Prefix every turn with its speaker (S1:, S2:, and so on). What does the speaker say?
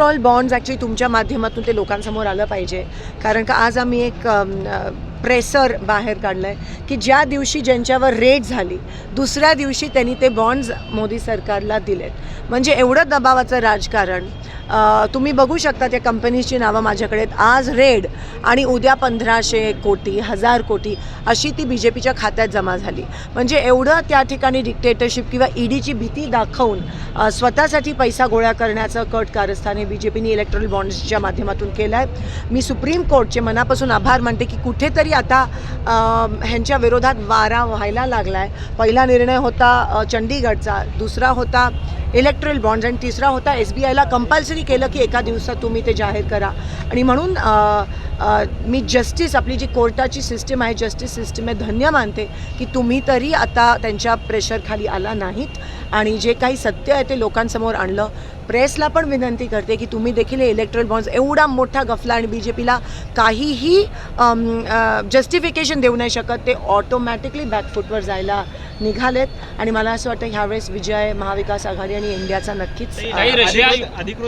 S1: All bonds actually तुमच्या माध्यमातून ते लोकांसमोर आलं पाहिजे. कारण का आज आम्ही एक प्रेसर बाहेर काढलं आहे की ज्या दिवशी ज्यांच्यावर रेड झाली दुसऱ्या दिवशी त्यांनी ते बॉन्ड्स मोदी सरकारला दिलेत. म्हणजे एवढं दबावाचं राजकारण तुम्ही बघू शकता त्या कंपनीजची नावं माझ्याकडे आज रेड आणि उद्या पंधराशे कोटी हजार कोटी अशी ती बी जे पीच्या खात्यात जमा झाली. म्हणजे एवढं त्या ठिकाणी डिक्टेटरशिप किंवा ईडीची भीती दाखवून स्वतःसाठी पैसा गोळा करण्याचं कट कारस्थानी हे बी जे पीने इलेक्ट्रॉनिक बॉन्ड्सच्या माध्यमातून केलं आहे मी सुप्रीम कोर्टचे मनापासून आभार मानते की कुठेतरी आता ह्यांच्या विरोधात वारा व्हायला लागला आहे पहिला निर्णय होता चंडीगडचा दुसरा होता इलेक्ट्रल बॉन्ड्स आणि तिसरा होता एस बी आयला कंपल्सरी केलं की एका दिवसात तुम्ही ते जाहीर करा. आणि म्हणून मी जस्टिस आपली जी कोर्टाची सिस्टीम आहे जस्टिस सिस्टीम आहे धन्य मानते की तुम्ही तरी आता त्यांच्या प्रेशरखाली आला नाहीत. आणि जे काही सत्य आहे ते लोकांसमोर आणलं. प्रेसला पण विनंती करते की तुम्ही देखील हे इलेक्ट्रल बॉन्ड्स एवढा मोठा गफला आणि बी जे पीला काहीही जस्टिफिकेशन देऊ नाही शकत. ते ऑटोमॅटिकली बॅकफूटवर जायला निघालेत. आणि मला असं वाटतं ह्यावेळेस विजय महाविकास आघाडी आणि इंडियाचा नक्कीच
S2: अधिकृत